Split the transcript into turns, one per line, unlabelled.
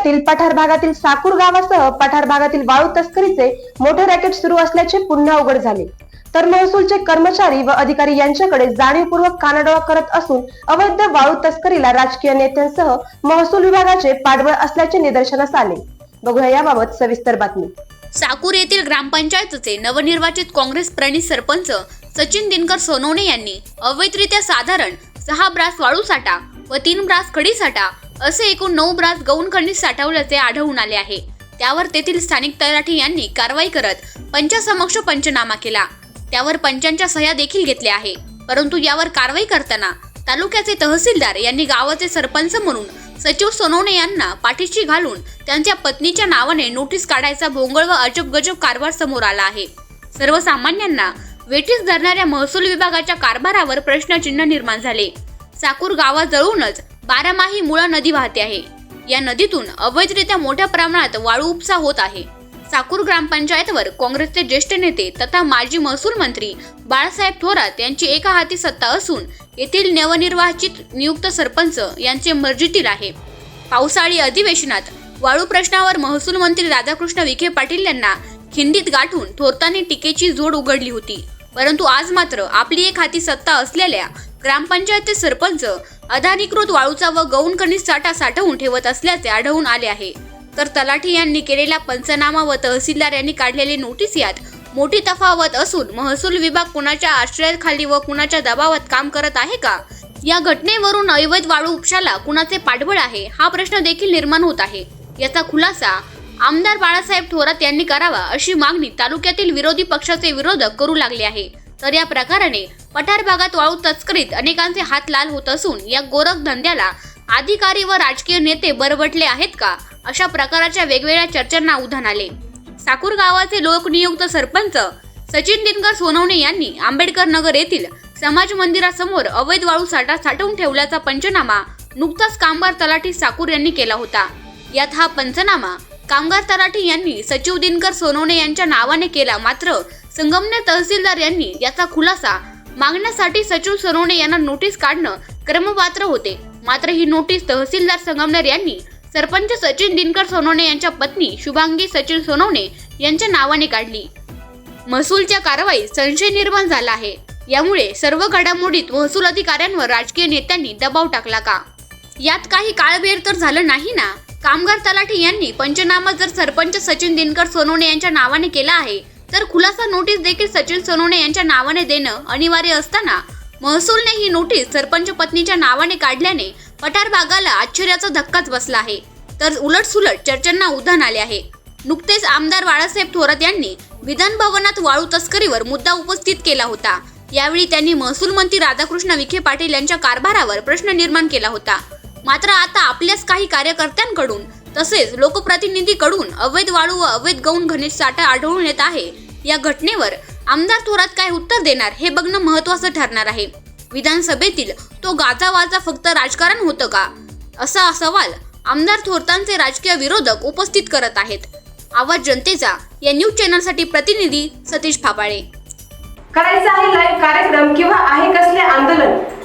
जिल्ह्यातील पठार भागातील साकूर गावासह पठार भागातील वाळू तस्करीचे मोठे रॅकेट सुरू असल्याचे पुन्हा उघड झाले. तर महसूलचे कर्मचारी व अधिकारी यांच्याकडे जाणीवपूर्वक कानाडोळा करत असून अवैध वाळू तस्करीला राजकीय नेत्यांसह महसूल विभागाचे पाठबळ असल्याचे निदर्शनास आले. बघूया याबाबत सविस्तर बातमी.
साकूर येथील ग्रामपंचायतचे नवनिर्वाचित काँग्रेस प्रणित सरपंच सचिन दिनकर सोनवणे यांनी अवैधरित्या साधारण सहा ब्रास वाळू साठा व तीन ब्रास खडी साठा असे एकूण नऊ ब्रास गौण खनिज साठवल्याचे आढळून आले आहे. त्यावर तेथील स्थानिक तलाठी यांनी कारवाई करत पंचासमक्ष पंचनामा केला. त्यावर पंचांच्या सह्या देखील घेतल्या आहे. परंतु यावर कारवाई करताना तालुक्याचे तहसीलदार यांनी गावाचे सरपंच म्हणून सचिव सोनवणे यांना पाठीशी घालून त्यांच्या पत्नीच्या नावाने नोटीस काढायचा भोंगळ व अजब गजब कारभार समोर आला आहे. सर्वसामान्यांना वेठीस धरणाऱ्या महसूल विभागाच्या कारभारावर प्रश्नचिन्ह निर्माण झाले. साकूर गावाजवळूनच बारामाही मुळा नदी वाहते आहे. या नदीतून अवैधरित्या मोठ्या प्रमाणात वाळू उपसा होत आहे. साकूर ग्रामपंचायतवर काँग्रेसचे ज्येष्ठ नेते तथा माजी महसूल मंत्री बाळासाहेब थोरात यांची एका हाती सत्ता असून येथील नवनिर्वाचित नियुक्त सरपंच यांचे मर्जीतील आहे. पावसाळी अधिवेशनात वाळू प्रश्नावर महसूल मंत्री राधाकृष्ण विखे पाटील यांना खिंडीत गाठून थोरतांनी टीकेची जोड उघडली होती. परंतु आज मात्र आपली एक हाती सत्ता असलेल्या ग्रामपंचायतचे सरपंच अधानिकृत वाळूचा व गौण खनिज साठा साठवून ठेवत असल्याचे आढळून आले आहे. तर तलाठी यांनी केलेला पंचनामा व तहसीलदार यांनी काढलेली नोटीस यात मोठी तफावत असून महसूल विभाग कुणाच्या आश्रयाखाली व कुणाच्या दबावात काम करत आहे का? या घटनेवरून अवैध वाळू उपशाला कुणाचे पाठबळ आहे? हा प्रश्न देखील निर्माण होत आहे. याचा खुलासा आमदार बाळासाहेब थोरात यांनी करावा अशी मागणी तालुक्यातील विरोधी पक्षाचे विरोधक करू लागले आहे. तर या प्रकाराने पठार भागात वाळू तस्करीत अनेकांचे हात लाल होत असून या गोरख धंद्याला अधिकारी व राजकीय नेते बरबटले आहेत का? अशा प्रकारच्या वेगवेगळ्या चर्चांना उधाण आले. साकूर गावाचे लोकनियुक्त सरपंच सचिन दिनकर सोनवणे यांनी आंबेडकर नगर येथील समाज मंदिरासमोर अवैध वाळू साठा साठवून ठेवल्याचा पंचनामा नुकताच कामगार तलाठी साकूर यांनी केला होता. यात हा पंचनामा कामगार तराठी यांनी सचिव दिनकर सोनवणे यांच्या नावाने केला. मात्र संगमनेर तहसीलदार यांनी याचा खुलासा मागण्यासाठी सचिव सोनवणे यांना नोटीस काढणं क्रमपात्र होते. मात्र ही नोटीस तहसीलदार संगमनेर यांनी सरपंच सचिन दिनकर सोनवणे यांच्या पत्नी शुभांगी सचिन सोनवणे यांच्या नावाने काढली. महसूलच्या कारवाईत संशय निर्माण झाला आहे. यामुळे सर्व घडामोडीत महसूल अधिकाऱ्यांवर राजकीय नेत्यांनी दबाव टाकला का? यात काही काळबेर तर झालं नाही ना? कामगार तलाठी यांनी पंचनामा जर सरपंच सचिन दिनकर सोनवणे यांच्या नावाने केला आहे तर खुलासा नोटीस देखील सचिन सोनवणे यांच्या नावाने देणं अनिवार्य असताना महसूलने ही नोटीस सरपंच पत्नीच्या नावाने काढल्याने पठार भागाला आश्चर्याचा धक्काच बसला आहे. तर उलटसुलट चर्चांना उधाण आले आहे. नुकतेच आमदार बाळासाहेब थोरात यांनी विधान भवनात वाळू तस्करीवर मुद्दा उपस्थित केला होता. यावेळी त्यांनी महसूल मंत्री राधाकृष्ण विखे पाटील यांच्या कारभारावर प्रश्न निर्माण केला होता. मात्र आता आपल्याच काही कार्यकर्त्यांकडून तसेच लोकप्रतिनिधीकडून अवैध वाळू व अवैध गौण घनिष्ठ साठा आढळून येत आहे. या घटनेवर आमदार थोरात काय उत्तर देणार हे बघणं महत्वाचं ठरणार आहे. विधानसभेतील तो गाजावाजा फक्त राजकारण होतं का? असा सवाल आमदार थोरतांचे राजकीय विरोधक उपस्थित करत आहेत. आवाज जनतेचा या न्यूज चॅनलसाठी प्रतिनिधी सतीश फापाळे.
करायचा आहे लाईव्ह कार्यक्रम किंवा आहे कसले आंदोलन?